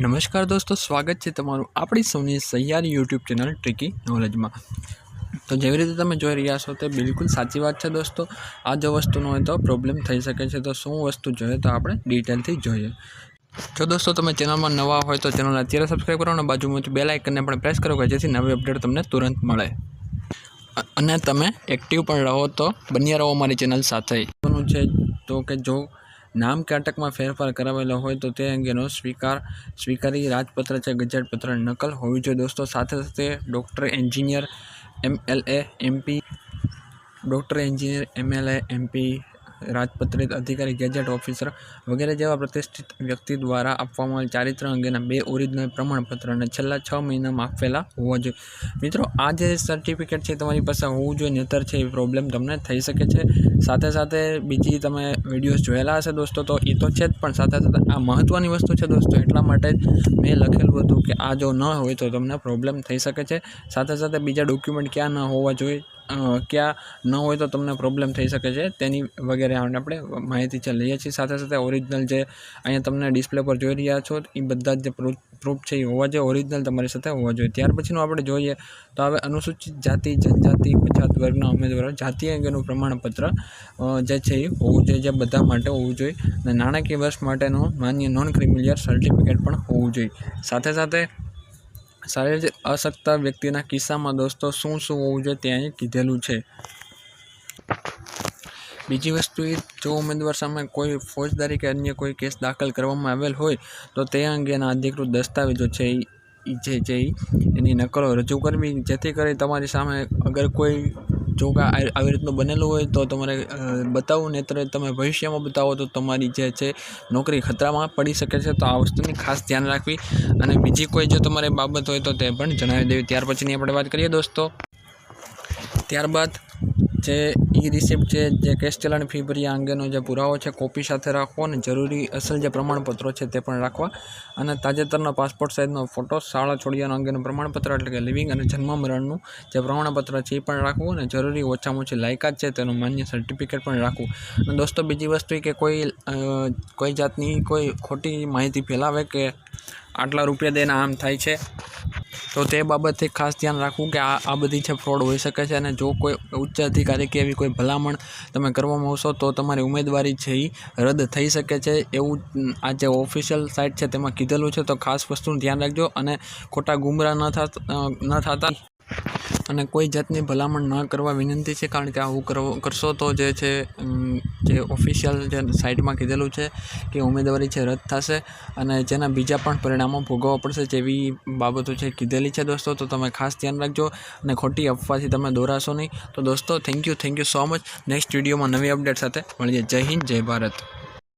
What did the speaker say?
નમસ્કાર દોસ્તો, સ્વાગત છે તમારું આપણી સૌની સહિયારી યુટ્યુબ ચેનલ ટ્રિકી નોલેજમાં તો જેવી રીતે તમે જોઈ રહ્યા છો તે બિલકુલ સાચી વાત છે દોસ્તો. આ જો વસ્તુનો હોય તો પ્રોબ્લેમ થઈ શકે છે. તો શું વસ્તુ જોઈએ તો આપણે ડિટેલથી જોઈએ. જો દોસ્તો તમે ચેનલમાં નવા હોય તો ચેનલને અત્યારે સબસ્ક્રાઈબ કરો અને બાજુમાં બે લાઇકનને પણ પ્રેસ કરો કે જેથી નવી અપડેટ તમને તુરંત મળે. અને તમે એક્ટિવ પણ રહો તો બન્યા રહો અમારી ચેનલ સાથે. છે, તો કે જો નામ કે અટકમાં ફેરફાર કરાવેલો હોય તો તે અંગેનો સ્વીકાર, સ્વીકારી રાજપત્ર છે ગજેટપત્ર નકલ હોવી જોઈએ. દોસ્તો, સાથે સાથે doctor engineer MLA MP doctor engineer MLA MP રાજપત્રિત અધિકારી ગેજેટ ઓફિસર વગેરે જેવા પ્રતિષ્ઠિત વ્યક્તિ દ્વારા આપવામાં આવેલ ચારિત્ર અંગેના બે ઓરિજિનલ પ્રમાણપત્રને છેલ્લા છ મહિનામાં આપેલા હોવા જોઈએ મિત્રો, આ જે સર્ટિફિકેટ છે તમારી પાસે હોવું જોઈએ નહીતર છે એ પ્રોબ્લેમ તમને થઈ શકે છે. સાથે સાથે બીજી તમે વિડીયોઝ જોયેલા હશે દોસ્તો, તો એ તો છે જ, પણ સાથે સાથે આ મહત્ત્વની વસ્તુ છે દોસ્તો, એટલા માટે જ મેં લખેલું હતું કે આ જો ન હોય તો તમને પ્રોબ્લેમ થઈ શકે છે. સાથે સાથે બીજા ડોક્યુમેન્ટ ક્યાં ન હોવા જોઈએ ક્યાં ન હોય તો તમને પ્રોબ્લેમ થઈ શકે છે. તેની વગેરે આપણે માહિતી છે, લઈએ છીએ. સાથે સાથે ઓરિજિનલ જે અહીંયા તમને ડિસ્પ્લે પર જોઈ રહ્યા છો એ બધા જ પ્રૂફ છે એ હોવા જોઈએ. ઓરિજિનલ તમારી સાથે હોવા જોઈએ. ત્યાર પછીનું આપણે જોઈએ તો હવે અનુસૂચિત જાતિ, જનજાતિ પછાત વર્ગના ઉમેદવારો, જાતિ અંગેનું પ્રમાણપત્ર જે છે એ હોવું જોઈએ, જે બધા માટે હોવું જોઈએ. અને નાણાકીય વર્ષ માટેનું માન્ય નોન ક્રિમિલિયર સર્ટિફિકેટ પણ હોવું જોઈએ. સાથે સાથે શારીરિક અશક્ત વ્યક્તિના કિસ્સામાં દોસ્તો, શું શું હોવું જોઈએ તે અહીં કીધેલું છે. બીજી વસ્તુ એ, જો ઉમેદવાર સામે કોઈ ફોજદારી કે અન્ય કોઈ કેસ દાખલ કરવામાં આવેલ હોય, તો તે અંગેના અધિકૃત દસ્તાવેજો છે એ જે છે એની નકલો રજૂ કરવી. જેથી કરી તમારી સામે અગર કોઈ જો કે આ- આવી રીતનું બનેલું હોય તો તમારે બતાવવું નહીંતર તમે ભવિષ્યમાં બતાવો તો તમારી જે છે નોકરી ખતરામાં પડી શકે છે, તો આ વસ્તુની ખાસ ધ્યાન રાખવી. અને બીજી કોઈ જો તમારે બાબત હોય તો તે પણ જણાવી દેવી. ત્યાર પછીની આપણે વાત કરીએ દોસ્તો. ત્યારબાદ જે ઈ રિસિપ્ટ છે, જે કેશ ચલણ ફી ભર્યા અંગેનો જે પુરાવો છે કોપી સાથે રાખવો અને જરૂરી અસલ જે પ્રમાણપત્રો છે તે પણ રાખવા અને તાજેતરના પાસપોર્ટ સાઇઝનો ફોટો શાળા છોડ્યાનો અંગેનું પ્રમાણપત્ર એટલે કે લિવિંગ અને જન્મ મરણનું જે પ્રમાણપત્ર છે એ પણ રાખવું અને જરૂરી ઓછામાં ઓછી લાયકાત છે તેનું માન્ય સર્ટિફિકેટ પણ રાખવું. અને દોસ્તો, બીજી વસ્તુ કે કોઈ કોઈ જાતની કોઈ ખોટી માહિતી ફેલાવે કે આટલા રૂપિયા દઈને આમ થાય છે તો તે બાબતે ખાસ ધ્યાન રાખવું કે આ આ બધી છે ફ્રોડ હોઈ શકે છે અને જો કોઈ ઉચ્ચ અધિકારી કે એવી કોઈ ભલામણ તમે કરવામાં આવશો તો તમારી ઉમેદવારી છે એ રદ થઈ શકે છે. એવું આ જે ઓફિશિયલ સાઇટ છે તેમાં કીધેલું છે તો ખાસ વસ્તુનું ધ્યાન રાખજો અને ખોટા ગુમરાહ ન થાત ન થતા. અને કોઈ જાતની ભલામણ ન કરવા વિનંતી છે, કારણ કે આવું કરવો કરશો તો જે છે જે ઓફિશિયલ જે સાઇટમાં કીધેલું છે કે ઉમેદવારી છે, રદ થશે અને જેના બીજા પણ પરિણામો ભોગવવા પડશે જેવી બાબતો છે કીધેલી છે દોસ્તો. તો તમે ખાસ ધ્યાન રાખજો અને ખોટી અફવાથી તમે દોરાશો નહીં. તો દોસ્તો thank you thank you so much next વિડીયોમાં નવી અપડેટ સાથે મળીએ. જય હિન્દ, જય ભારત.